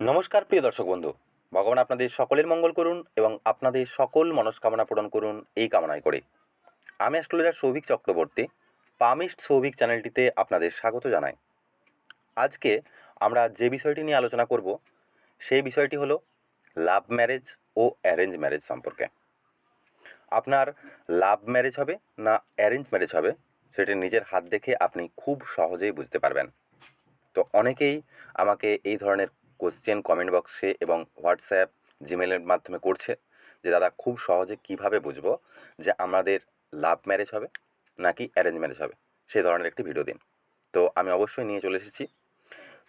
নমস্কার, প্রিয় দর্শক বন্ধু। ভগবান আপনাদের সকলের মঙ্গল করুন এবং আপনাদের সকল মনস্কামনা পূরণ করুন এই কামনায় করে। আমি অ্যাস্ট্রোলজার সৌভিক চক্রবর্তী, পামিস্ট সৌভিক চ্যানেলটিতে আপনাদের স্বাগত জানাই। আজকে আমরা যে বিষয়টি নিয়ে আলোচনা করব, সেই বিষয়টি হলো লাভ ম্যারেজ ও অ্যারেঞ্জ ম্যারেজ সম্পর্কে। আপনার লাভ ম্যারেজ হবে না অ্যারেঞ্জ ম্যারেজ হবে, সেটি নিজের হাত দেখে আপনি খুব সহজেই বুঝতে পারবেন। তো অনেকেই আমাকে এই ধরনের কোশ্চেন কমেন্ট বক্সে এবং হোয়াটসঅ্যাপ জিমেলের মাধ্যমে করছে যে, দাদা, খুব সহজে কীভাবে বুঝব যে আমাদের লাভ ম্যারেজ হবে নাকি অ্যারেঞ্জ ম্যারেজ হবে? সেই ধরনের একটি ভিডিও দিন। তো আমি অবশ্যই নিয়ে চলে এসেছি।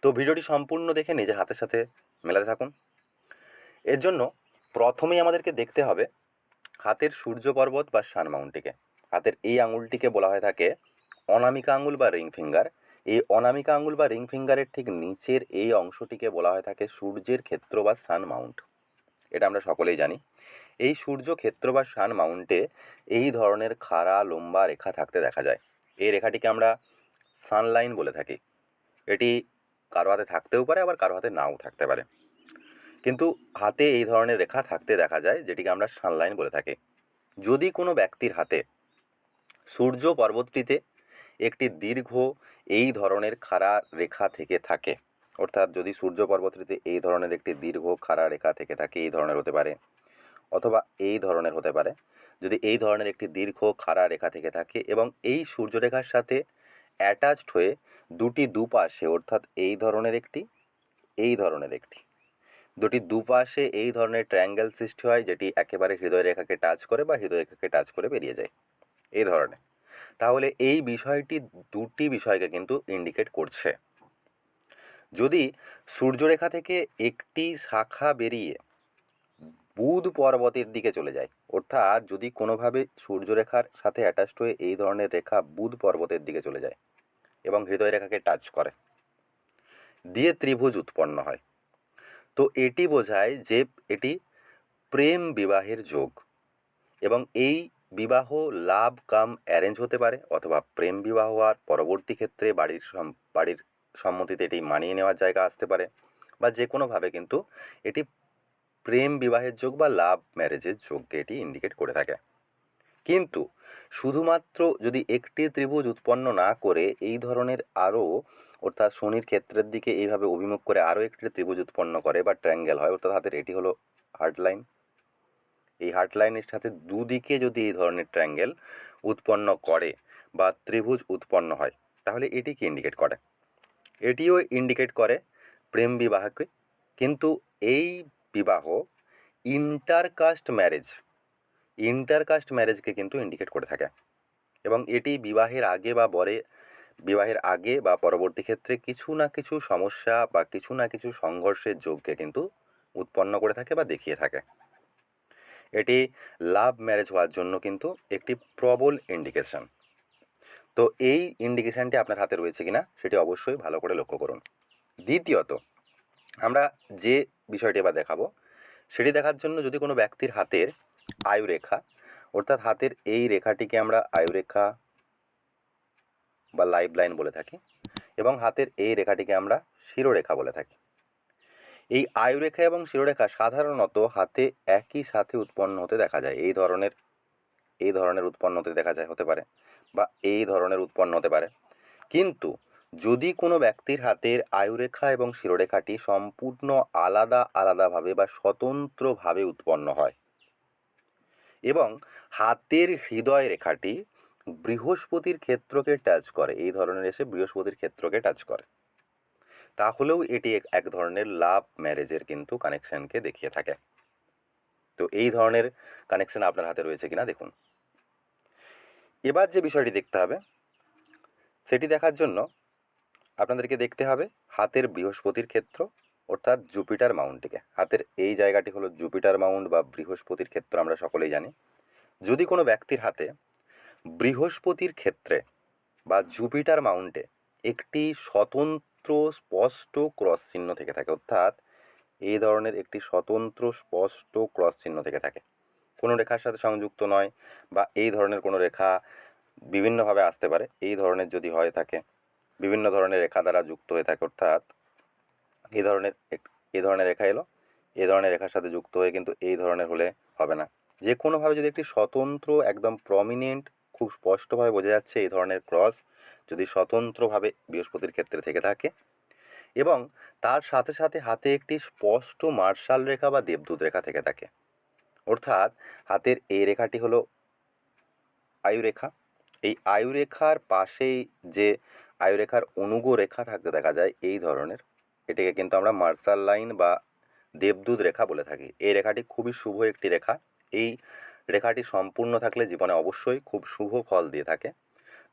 তো ভিডিওটি সম্পূর্ণ দেখে নিজের হাতের সাথে মেলাতে থাকুন। এর জন্য প্রথমেই আমাদেরকে দেখতে হবে হাতের সূর্য পর্বত বা সান মাউন্টটিকে হাতের এই আঙুলটিকে বলা হয়ে থাকে অনামিকা আঙুল বা রিং ফিঙ্গার এই অনামিকা আঙুল বা রিং ফিঙ্গারের ঠিক নিচের এই অংশটিকে বলা হয়ে থাকে সূর্যের ক্ষেত্র বা সান মাউন্ট। এটা আমরা সকলেই জানি। এই সূর্য ক্ষেত্র বা সান মাউন্টে এই ধরনের খাড়া, লম্বা রেখা থাকতে দেখা যায়। এই রেখাটিকে আমরা সানলাইন বলে থাকি। এটি কারও হাতে থাকতেও পারে, আবার কারও হাতে নাও থাকতে পারে। কিন্তু হাতে এই ধরনের রেখা থাকতে দেখা যায়, যেটিকে আমরা সানলাইন বলে থাকি। যদি কোনো ব্যক্তির হাতে সূর্য পর্বতটিতে একটি দীর্ঘ এই ধরনের খাড়া রেখা থেকে থাকে। অর্থাৎ যদি সূর্য পর্বতটিতে এই ধরনের একটি দীর্ঘ খাড়া রেখা থেকে থাকে, এই ধরনের হতে পারে। অথবা এই ধরনের হতে পারে। যদি এই ধরনের একটি দীর্ঘ খাড়া রেখা থেকে থাকে এবং এই সূর্যরেখার সাথে অ্যাটাচড হয়ে দুটি দুপাশে, অর্থাৎ এই ধরনের একটি, এই ধরনের একটি। দুটি দুপাশে এই ধরনের ট্রায়াঙ্গেল সৃষ্টি হয়, যেটি একেবারে হৃদয় রেখাকে টাচ করে বা হৃদয় রেখাকে টাচ করে বেরিয়ে যায়। এই ধরনের। তাহলে এই বিষয়টি দুটি বিষয়কে কিন্তু ইন্ডিকেট করছে। যদি সূর্যরেখা থেকে একটি শাখা বেরিয়ে বুধ পর্বতের দিকে চলে যায়, অর্থাৎ যদি কোনোভাবে সূর্যরেখার সাথে অ্যাটাচড হয়ে এই ধরনের রেখা বুধ পর্বতের দিকে চলে যায় এবং হৃদয় রেখাকে টাচ করে, দিয়ে ত্রিভুজ উৎপন্ন হয়, তো এটি বোঝায় যে এটি প্রেম বিবাহের যোগ এবং এই বিবাহ, লাভ, কাম অ্যারেঞ্জ হতে পারে অথবা প্রেম বিবাহ হওয়ার পরবর্তী ক্ষেত্রে বাড়ির বাড়ির সম্মতিতে এটি মানিয়ে নেওয়ার জায়গা আসতে পারে বা যে কোনোভাবে কিন্তু এটি প্রেম বিবাহের যোগ বা লাভ ম্যারেজের যোগকে এটি ইন্ডিকেট করে থাকে। কিন্তু শুধুমাত্র যদি একটি ত্রিভুজ উৎপন্ন না করে এই ধরনের আরও অর্থাৎ শনির ক্ষেত্রের দিকে এইভাবে অভিমুখ করে আরও একটি ত্রিভুজ উৎপন্ন করে বা ট্র্যাঙ্গেল হয়, অর্থাৎ হাতের, এটি হলো হার্ট লাইন এই হার্ট লাইনের সাথে দুদিকে যদি এই ধরনের ট্রায়াঙ্গেল উৎপন্ন করে বা ত্রিভুজ উৎপন্ন হয়, তাহলে এটি কি ইন্ডিকেট করে? এটিও ইন্ডিকেট করে প্রেম বিবাহকে, কিন্তু এই বিবাহ ইন্টারকাস্ট ম্যারেজ ইন্টারকাস্ট ম্যারেজকে কিন্তু ইন্ডিকেট করে থাকে। এবং এটি বিবাহের আগে বা পরে, বিবাহের আগে বা পরবর্তী ক্ষেত্রে কিছু না কিছু সমস্যা বা কিছু না কিছু সংঘর্ষের যোগকে কিন্তু উৎপন্ন করে থাকে বা দেখিয়ে থাকে। এটি লাভ ম্যারেজ হওয়ার জন্য কিন্তু একটি প্রবল ইন্ডিকেশন তো এই ইন্ডিকেশনটি আপনার হাতে রয়েছে কিনা সেটি অবশ্যই ভালো করে লক্ষ্য করুন। দ্বিতীয়ত, আমরা যে বিষয়টি এবার দেখাবো, সেটি দেখার জন্য যদি কোনো ব্যক্তির হাতের আয়ুরেখা, অর্থাৎ হাতের এই রেখাটিকে আমরা আয়ুরেখা বা লাইভ লাইন বলে থাকি এবং হাতের এই রেখাটিকে আমরা শিরোরেখা বলে থাকি। এই আয়ুরেখা এবং শিরোরেখা সাধারণত হাতে একই সাথে উৎপন্ন হতে দেখা যায়। এই ধরনের এই ধরনের উৎপন্ন হতে দেখা যায়, হতে পারে বা এই ধরনের উৎপন্ন হতে পারে। কিন্তু যদি কোনো ব্যক্তির হাতের আয়ুরেখা এবং শিরোরেখাটি সম্পূর্ণ আলাদা আলাদাভাবে বা স্বতন্ত্রভাবে উৎপন্ন হয় এবং হাতের হৃদয় রেখাটি বৃহস্পতির ক্ষেত্রকে টাচ করে, এই ধরনের এসে বৃহস্পতির ক্ষেত্রকে টাচ করে। তাহলেও এটি এক- ধরনের লাভ ম্যারেজের কিন্তু কানেকশনকে দেখিয়ে থাকে। তো এই ধরনের কানেকশান আপনার হাতে রয়েছে কিনা দেখুন। এবার যে বিষয়টি দেখতে হবে, সেটি দেখার জন্য আপনাদেরকে দেখতে হবে হাতের বৃহস্পতির ক্ষেত্র অর্থাৎ জুপিটার মাউন্টটিকে। হাতের এই জায়গাটি হলো জুপিটার মাউন্ট বা বৃহস্পতির ক্ষেত্র আমরা সকলেই জানি। যদি কোনো ব্যক্তির হাতে বৃহস্পতির ক্ষেত্রে বা জুপিটার মাউন্টে একটি স্বতন্ত্র স্পষ্ট ক্রস চিহ্ন থেকে থাকে, অর্থাৎ এই ধরনের একটি স্বতন্ত্র স্পষ্ট ক্রস চিহ্ন থেকে থাকে। কোনো রেখার সাথে সংযুক্ত নয় বা এই ধরনের কোনো রেখা বিভিন্নভাবে আসতে পারে, এই ধরনের যদি হয়ে থাকে, বিভিন্ন ধরনের রেখা দ্বারা যুক্ত হয়ে থাকে, অর্থাৎ এই ধরনের এই ধরনের রেখা এলো এই ধরনের রেখার সাথে যুক্ত হয়ে কিন্তু এই ধরনের হলে হবে না। যে কোনোভাবে যদি একটি স্বতন্ত্র, একদম প্রমিনেন্ট খুব স্পষ্টভাবে বোঝা যাচ্ছে এই ধরনের ক্রস যদি স্বতন্ত্রভাবে বৃহস্পতির ক্ষেত্রে থেকে থাকে এবং তার সাথে সাথে হাতে একটি স্পষ্ট মার্শাল রেখা বা দেবদূত রেখা থেকে থাকে। অর্থাৎ হাতের এই রেখাটি হলো আয়ুরেখা। এই আয়ুরেখার পাশেই যে আয়ুরেখার অনুগ রেখা থাকতে দেখা যায় এই ধরনের। এটিকে কিন্তু আমরা মার্শাল লাইন বা দেবদূত রেখা বলে থাকি। এই রেখাটি খুবই শুভ একটি রেখা। এই রেখাটি সম্পূর্ণ থাকলে জীবনে অবশ্যই খুব শুভ ফল দিয়ে থাকে।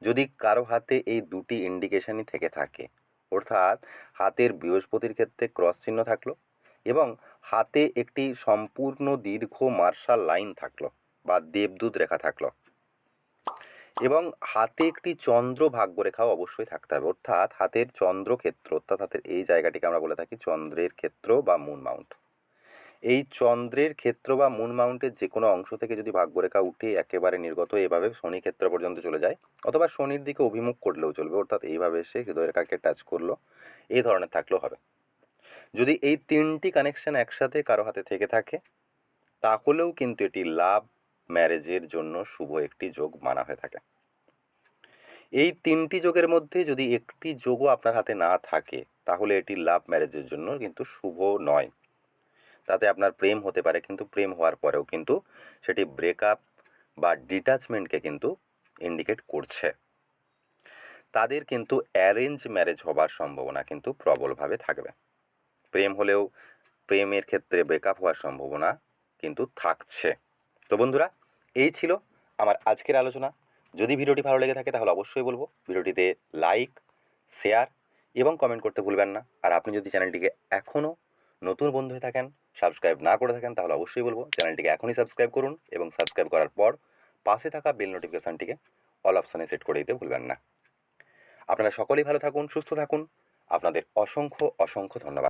যদি কারও হাতে এই দুটি ইন্ডিকেশনই থেকে থাকে, অর্থাৎ হাতের বৃহস্পতির ক্ষেত্রে ক্রস চিহ্ন থাকল এবং হাতে একটি সম্পূর্ণ দীর্ঘ মার্শাল লাইন থাকল বা দেবদূত রেখা থাকল এবং হাতে একটি চন্দ্র ভাগ্যরেখাও অবশ্যই থাকতে হবে। অর্থাৎ হাতের চন্দ্র ক্ষেত্র অর্থাৎ হাতের এই জায়গাটিকে আমরা বলে থাকি চন্দ্রের ক্ষেত্র বা মুন মাউন্ট এই চন্দ্রের ক্ষেত্র বা মুন মাউন্টের যে কোনো অংশ থেকে যদি ভাগ্যরেখা উঠে একেবারে নির্গত এভাবে শনি ক্ষেত্র পর্যন্ত চলে যায়, অথবা শনির দিকে অভিমুখ করলেও চলবে, অর্থাৎ এইভাবে এসে হৃদয়রেখাকে টাচ করল, এই ধরনের থাকলেও হবে। যদি এই তিনটি কানেকশন একসাথে কারও হাতে থেকে থাকে, তাহলেও কিন্তু এটি লাভ ম্যারেজের জন্য শুভ একটি যোগ মানা হয়ে থাকে। এই তিনটি যোগের মধ্যে যদি একটি যোগও আপনার হাতে না থাকে, তাহলে এটি লাভ ম্যারেজের জন্য কিন্তু শুভ নয়। তাতে আপনার প্রেম হতে পারে, কিন্তু প্রেম হওয়ার পরেও কিন্তু সেটি ব্রেকআপ বা ডিটাচমেন্টকে কিন্তু ইন্ডিকেট করছে। তাদের কিন্তু অ্যারেঞ্জ ম্যারেজ হবার সম্ভাবনা কিন্তু প্রবলভাবে থাকবে। প্রেম হলেও প্রেমের ক্ষেত্রে ব্রেকআপ হওয়ার সম্ভাবনা কিন্তু থাকছে। তো বন্ধুরা, এই ছিল আমার আজকের আলোচনা। যদি ভিডিওটি ভালো লেগে থাকে তাহলে অবশ্যই বলব, ভিডিওটিতে লাইক শেয়ার এবং কমেন্ট করতে ভুলবেন না। আর আপনি যদি চ্যানেলটিকে এখনও নতুন বন্ধু হয়ে থাকেন সাবস্ক্রাইব না করে থাকেন, তাহলে অবশ্যই বলব, চ্যানেলটিকে এখনই সাবস্ক্রাইব করুন এবং সাবস্ক্রাইব করার পর পাশে থাকা বেল নোটিফিকেশানটিকে অল অপশানে সেট করে দিতে ভুলবেন না। আপনারা সকলেই ভালো থাকুন, সুস্থ থাকুন। আপনাদের অসংখ্য অসংখ্য ধন্যবাদ।